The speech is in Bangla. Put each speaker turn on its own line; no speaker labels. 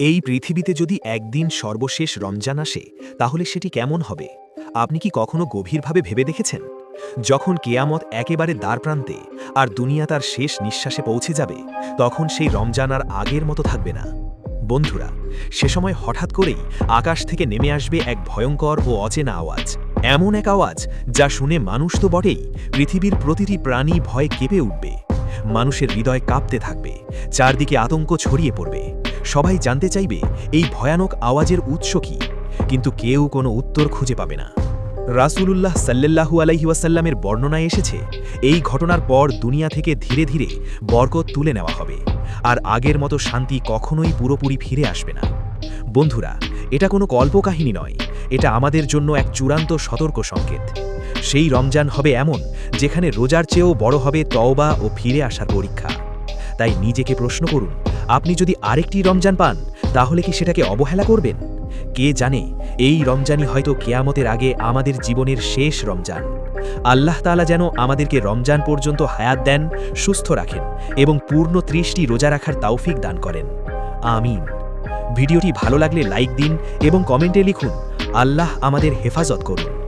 এই পৃথিবীতে যদি একদিন সর্বশেষ রমজান আসে, তাহলে সেটি কেমন হবে? আপনি কি কখনো গভীরভাবে ভেবে দেখেছেন? যখন কেয়ামত একেবারে দ্বারপ্রান্তে আর দুনিয়া তার শেষ নিঃশ্বাসে পৌঁছে যাবে, তখন সেই রমজান আর আগের মতো থাকবে না। বন্ধুরা, সে সময় হঠাৎ করেই আকাশ থেকে নেমে আসবে এক ভয়ঙ্কর ও অচেনা আওয়াজ। এমন এক আওয়াজ যা শুনে মানুষ তো বটেই পৃথিবীর প্রতিটি প্রাণী ভয়ে কেঁপে উঠবে। মানুষের হৃদয় কাঁপতে থাকবে, চারদিকে আতঙ্ক ছড়িয়ে পড়বে। সবাই জানতে চাইবে এই ভয়ানক আওয়াজের উৎস কি। কিন্তু কেউ কোনো উত্তর খুঁজে পাবে না। রাসূলুল্লাহ সাল্লাল্লাহু আলাইহি ওয়াসাল্লামের বর্ণনায় এসেছে, এই ঘটনার পর দুনিয়া থেকে ধীরে ধীরে বরকত তুলে নেওয়া হবে, আর আগের মতো শান্তি কখনোই পুরোপুরি ফিরে আসবে না। বন্ধুরা, এটা কোনো কল্পকাহিনী নয়, এটা আমাদের জন্য এক চূড়ান্ত সতর্ক সংকেত। সেই রমজান হবে এমন, যেখানে রোজার চেয়েও বড় হবে তওবা ও ফিরে আসার পরীক্ষা। তাই নিজেকে প্রশ্ন করুন আপনি যদি আরেকটি রমজান পান, তাহলে কি সেটাকে অবহেলা করবেন? কে জানে, এই রমজানই হয়তো কেয়ামতের আগে আমাদের জীবনের শেষ রমজান। আল্লাহ তাআলা যেন আমাদেরকে রমজান পর্যন্ত হায়াত দেন, সুস্থ রাখেন এবং পূর্ণ ত্রিশটি রোজা রাখার তাওফিক দান করেন। আমিন। ভিডিওটি ভালো লাগলে লাইক দিন এবং কমেন্টে লিখুন, আল্লাহ আমাদের হেফাজত করুন।